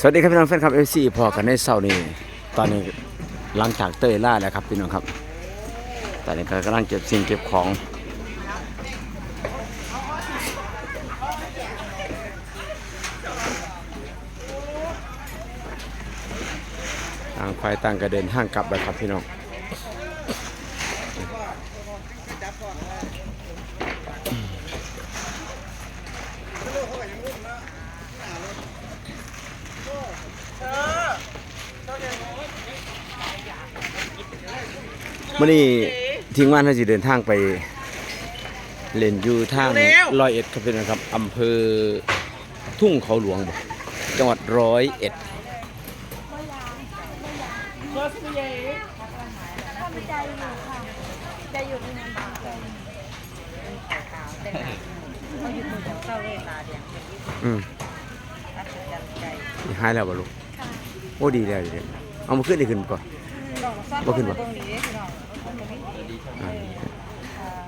สวัสดีครับพี่น้องแฟนคลับเอฟซีพอกันในเสาร์นี้ตอนนี้หลังจากเตยล่าแล้วครับพี่น้องครับ ตอนนี้ก็กำลังเก็บสิ่งเก็บของต่างฝ่ายต่างกระเด็นห้างกลับเลยครับพี่น้อง มื่อนี้ทิ้งว่านเขาจะเดินทางไป เล่นอยู่ทางร้อยเอ็ดครับพี่น้องครับอำเภอทุ่งเขาหลวงบ่จังหวัดร้อยเอ็ดก็ไม่ใจอยู่ค่ะใจอยู่ที่นั่นบ้างเลยเขาอยู่มือของเจ้าเวลาเนี่ยอืมอัศจรรย์ใจหายแล้วบ่ลูกค่ะโอ้ดีแล้วดีแล้วเอามาขึ้นได้ขึ้นก่อนดอกซับบ่ขึ้นบ่ตรงนี้พี่น้ องคนตรงนี้เออ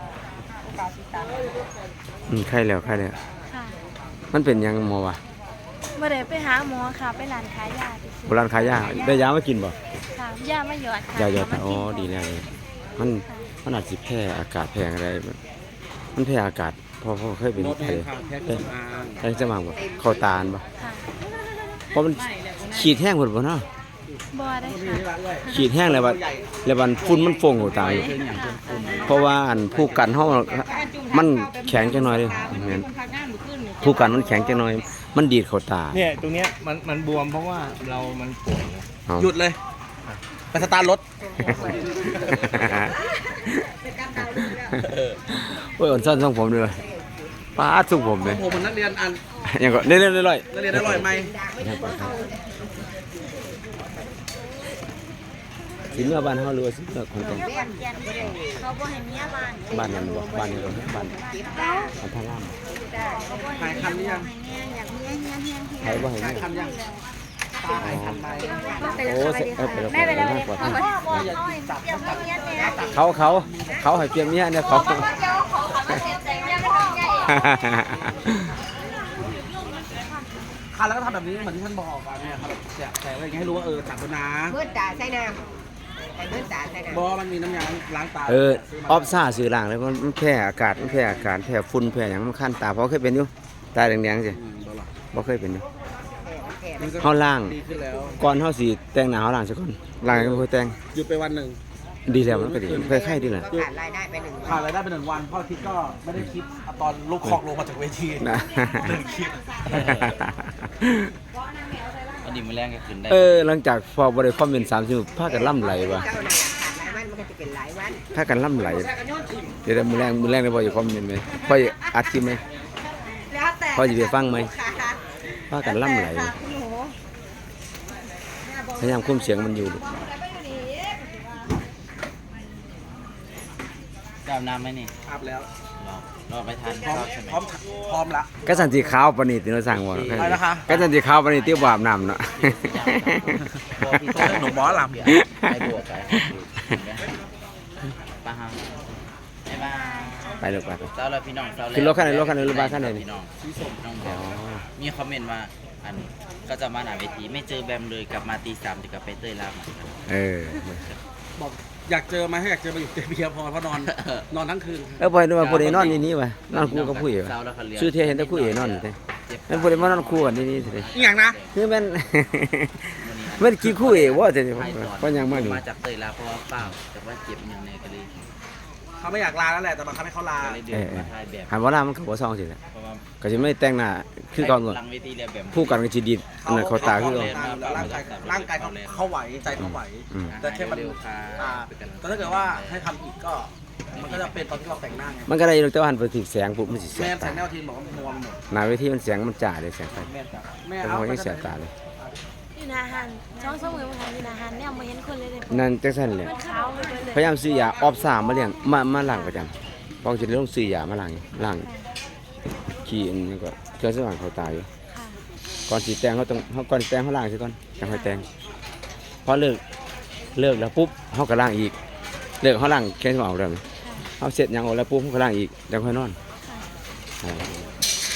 อ่าโอกาสสิตาอืมไข้แล้วไข้แล้ว ค่ะมันเป็นหยังหมอวะเมื่อไดไปหาหมอค่ะไปร้านขายยาที่โบราณขายยาได้ยามากินบ่ค่ะยาไม่หยอดค่ะยาหยอดเามาอ๋อกินดีแล้วเลยมันมันอาจสิแพ้อากาศแพ้อะไรมันแพ้อากาศเพอพอเคยเป็นรถไข้แห่งข่าวแพทย์สำอางไข้จะมาบ่เข้าตาลบ่ค่ะเพราะมันขีดแห้งหมดบ่เนาะ บัวได้ค่ะขีดแห้งแล้วบัดแล้วบัดฝุ่นมันฟงเข้าตาอยู่เพราะว่าอันผู้กันเฮามันแข็งจังหน่อยเด้แม่นผู้กันมันแข็งจังหน่อย มันดีดเข้าตาเนี่ยตรงเนี้ยมันมันบวมเพราะว่าเรามันป่วยไงเอาหยุดเลยไปสตาร์ทรถโอ้ยอ่อนซ่อนส่งผมด้วยป้าดส่งผมเลยผมมันนักเรียนอันยังก็เรื่อยๆเรื่อยนักเรียนอร่อยไหมๆ สิเมื่อบ้านเฮาหรือว่าสิเมื่อคนกันเขาบ่ให้เมียบ้านบ้านนั้นบ่บ้านนี้บ่บ้านอันทารามเขาบ่ให้ถ่ายคันหรือยังให้เมียอยากเมียเฮียเฮียเฮียใครบ่ให้ถ่ายแม่คันยังตายคันไปโอ้สิเออไปแล้วแม่ไปแล้วไปเลยแล้วเขาบอกเขาให้เตรียมเมียเนี่ยเขาเขาเขาให้เปลี่ยนเมียเนี่ยเขาเดี๋ยวเขาเขามาเสียใจเมียไม่ต้องใหญ่คันแล้วก็ทำแบบนี้เหมือนที่ท่านบอกอะเนี่ยครับแจกแจกอะไรอย่างเงี้ยให้รู้ว่าเออตัดตัวน้เบิดตาใส่น้ำ ใส่เบิดตาใส่ำน้ำบอมันมีน้ำยาล้างตาเออออฟซ่าซื้อล่างเลยมันมันแพ้อากาศมันแพ้อากาศแพ้ฝุ่นแพ้หยังมันคันตาเพราะเคยเป็นอยู่ตาแดงๆสิอืมบ่หรอกบ่เคยเป็นอยู่แก่มันก็เฮาล้างดีขึ้นแล้วก่อนเฮาสิแต่งหน้าเฮาล้างซะก่อนล้างยังบ่เคยแต่งหยุดไปวันหนึ่งดีแล้วมันก็ดีคล้ายๆดีแหละขาดรายได้ไปหนึ่งผ่านรายได้ไปหนึ่งวันพ่อทิศก็ไม่ได้คิดเอาตอนลูกคอกลงมาจากเวทีนะหนึ่งคิด อันนี้มือแรงก็ขึ้นได้เออหลังจากพอบริคอมเมนต์สามสิบพากันล่ำไหลว่ะเจ้าหน้าขาดรายวันมันก็จะเป็นหลายวันพากันล่ำไหลเดี๋ยวมือแรงมือแรงได้พอจะคอมเมนต์ไหมพอจะอัดคลิปไหม แล้วแต่พอจะไปฟังไหมพากันล่ำไหลพยายามคุมเสียงมันอยู่จะอาบน้ำไหมนี่อาบแล้ว รอรอไปทานพร้อมข้าวใช่ไหมพร้อมพร้อมละ ก็สันติขาวปานนีติโนสั่งว่าอะไรนะคะ ก็สันติขาวปานนีที่บาบน้ำเนาะหนูหมอลำ ไปบวกไปป้าฮังบ๊ายบายไปเลยไปไป เจ้าเราพี่น้องเจ้าขึ้นรถคันไหนรถคันไหนรถบัสคันไหนนี่ พี่น้องน้องแบอ๋อมมีคอมเมนต์ว่าอันก็จะมาหนาเวทีไม่เจอแบมเลยกลับมาตีสามจะกลับไปเต้ยลาบเออ บอก อยากเจอไหมให้อยากเจอมาอยู่เตียงเบียร์พอเพราะนอนนอนทั้งคืนเออพอเห็นว่าพอดีนอนนี่นี่วะนอนคู่กับผู้เอ๋วะเจ้าแล้วเขาเรียกชื่อเทียเห็นแต่ผู้เอ๋นอนอยู่เด้แม่นพอดีมานอนคู่กันนี่นี่เด้อหย่างนะคือแม่นแม่นกี่คู่เอ๋ว่าแต่นี่ไทยเพราะยังมาอยู่มาจากเต้ยลาเพราะว่าเปล่าแต่ว่าเจ็บอย่างในก็เลย เขาไม่อยากลาแล้วแหละแต่บังคับให้เขาลา ก็เลยเดินมาถ่ายแบบหันว่าล่ามันก็บ่ซองสิแหละเพราะว่าก็สิไม่แต่งหน้าคือก่อนก่อนหลังเวทีเรียบแบบ ผู้กันก็สิดีดอันนั้นเขาตาคือก่อน ร่างกายร่างกายเขาเขาไหวใจเขาไหว อืม แต่แค่มันเร็วค่ะอ่าแต่ถ้าเกิดว่าให้ทำอีกก็ มันก็จะเป็นตอนที่เราแต่งหน้าไงมันก็ได้อยู่แต่ว่าหันไปถึงแสงปุ๊บมันสิแสแม่บแสตางแนวทีมบอกว่ามัวหมดหน้าเวทีมันแสงมันจ้าเลยแสงไฟแม่จ้ะแม่แต่เอามันไปยังแสบตาเลย อยู่นาหันช่องเสมอมาหันอยู่นาหันเนี่ยมาเห็นคนเลยเลยนั่นจังซั่นแหละมันขาวไปเลยพยายามซื้อยาออฟซ่ามาเลี้ยงมามาล้างประจำเพอจะได้ต้องซื้อยามาล้างล้างขี้อันนี้ก็เครื่องสว่างเขาตาอยู่ค่ะก่อนสิแต่งเขาต้องเขาก่อนสิแต่งเขาล้างซะก่อนจังค่อยแต่งพอเลิกเลิกแล้วปุ๊บเขาก็ล้างอีก เลิกเขาล้างแค่สว่างแล้วเขาเสร็จหยังออกแล้วปุ๊บเขาก็ล้างอีกจังค่อยนอนอ่า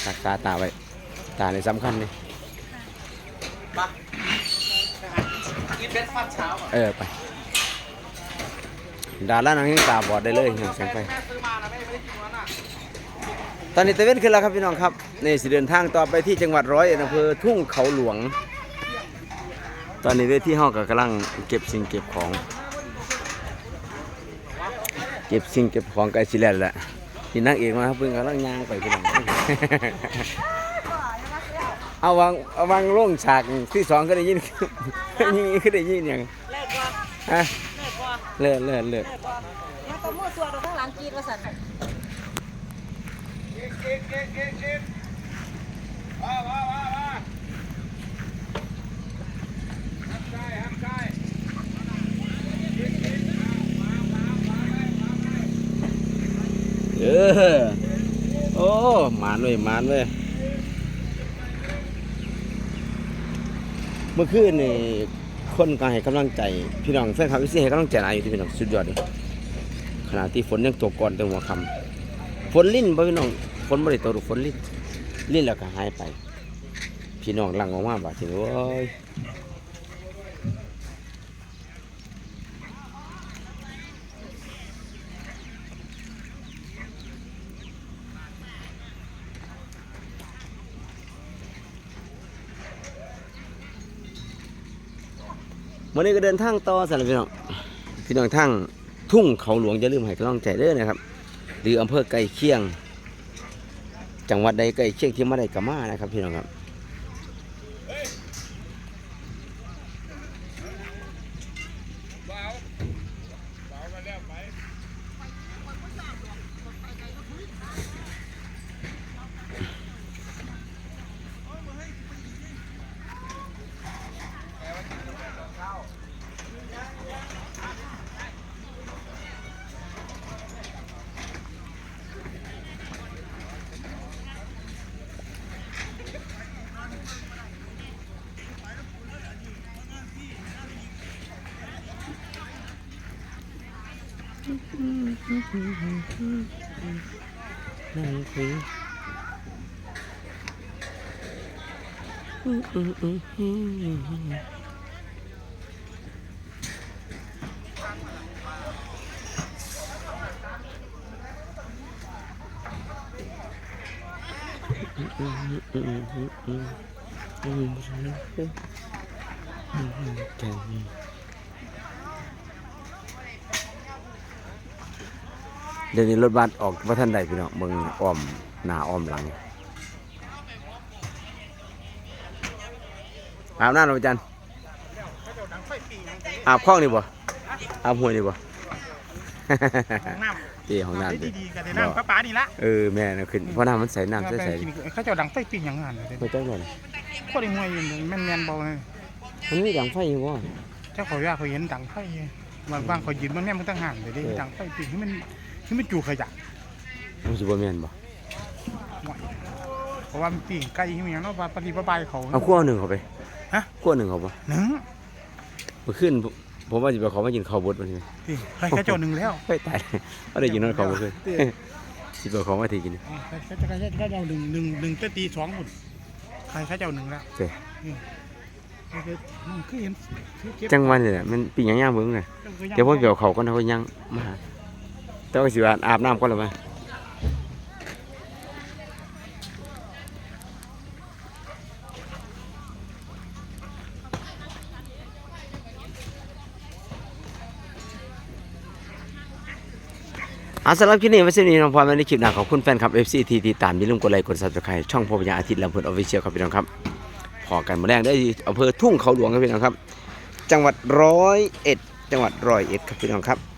รักษาตาไว้ตาในยสำคัญเลยมา กินเบสฟัดเช้าก่อนเออไปดารานังยังตาบอดได้เลยเห็นแสงไฟแม่ซื้อมานะแม่ไม่ได้กินวันน่ะตอนนี้ตะเวนขึ้นแล้วครับพี่น้องครับนี่สิเดินทางต่อไปที่จังหวัดร้อยเอ็ดอำเภอทุ่งเขาหลวง ตอนนี้เวทีห้องก็กำลังเก็บสิ่งเก็บของ เก็บสิ่งเก็บของไกลสิแล้วแหละที่นักเอกมาครับเพิ่งกำลังย่างไปพี่น้องเอาวางเอาวางลงฉากที่สองก็ได้ยินยิงก็ได้ยินอย่างแรกว่าฮะแรกว่าเลิศเลิศเลิศแรกว่ายังก็มือตัวเราข้างหลังกรีดว่าสั่นเออโอ้หมานเว้ยหมานเว้ย เมื่อคืนนี่คนก็ให้กำลังใจพี่น้องแฟนคลับวิซีให้กำลังใจหลายอยู่ที่พี่น้องสุดยอดเลยขณะที่ฝนยังตกก่อนแต่หัวคำฝนลิ้นพี่น้องฝนบ่ได้ตกหรอกฝนลิ้นลิ้นแล้วก็หายไป พี่น้องหลังออกมาบาดทีโอ้ย วันนี้ก็เดินทางต่อสำหรับพี่น้องพี่น้องทางทุ่งเขาหลวงอย่าลืมให้กำลังใจเด้อนะครับ หรืออำเภอใกล้เคียง จังหวัดใดใกล้เคียงที่มาได้กมานะครับ พี่น้องครับ นั่งคุ เดี๋ยวนี้รถบัสออกว่าท่านใดพี่น้องเบิ่งอ้อมหน้าอ้อมหลังอาบน้ำหรือจันอาบคล้องนี่บ่อาบห้วยนี่บ่น้ที่ของำน้ำดิดีๆกันในน้ำปลาปลานี่ละเออแม่น่ะขึ้นเพราะน้ำมันใสน้ำใสใสเขาเจ้าดังไฟปิ่งอย่างนั้นเลยไม่ต้องหน่อยก็ได้มวยอยู่แม่นแม่นๆเบาเลยมันมีดังไฟอยู่บ่เจ้าเขาอยากเขาเห็นดังไฟมันบางเขายืนมันแม่มันตั้งห่างเลยดิดังไฟปิ่งให้มัน ให้มันจูขยะมันสิบ่แม่นบ่เพราะว่ามันปิ่งไก่ที่มีอย่างเนาะปฏิบัติบายเขา เอาขั้วหนึ่งเข้าไปฮะ ขั้วหนึ่งเข้าบ่หนึ่งเมื่อคืนผมผมว่าสิไปขอมากินข้าวบดวันนี้ที่ใครเขาเจ้าหนึ่งแล้วเฮ้ยตายเอาได้ยินนั่นเขาบ่เคยสิไปขอมาทีกินใครเขาจะเขาเจ้าหนึ่งหนึ่งหนึ่งจะตีสองหมดใครเขาเจ้าหนึ่งแล้วเจ้คือเห็นจังหวันนี่แหละมันปีหยังย่างเบิ่งน่ะเดี๋ยวผมเกี่ยวเขาก่อนนะเขายังมาหา แต่ว่าสิว่าอาบน้ำก่อนแล้วมั้ยอาสำหรับคลิปนี้ว้เส้นนี้น้องพรมาในคลิปหน้าขอบคุณแฟนคลับ FC ที่ติดตามอย่าลืมกดไลค์กด Subscribe ช่องพบยาอาทิตย์ลำพูนออฟฟิเชียลครับพี่น้องครับพอกันมาแรงได้อำเภอทุ่งเขาหลวงครับพี่น้องครับ จังหวัดร้อยเอ็ดจังหวัดร้อยเอ็ดครับพี่น้องครับ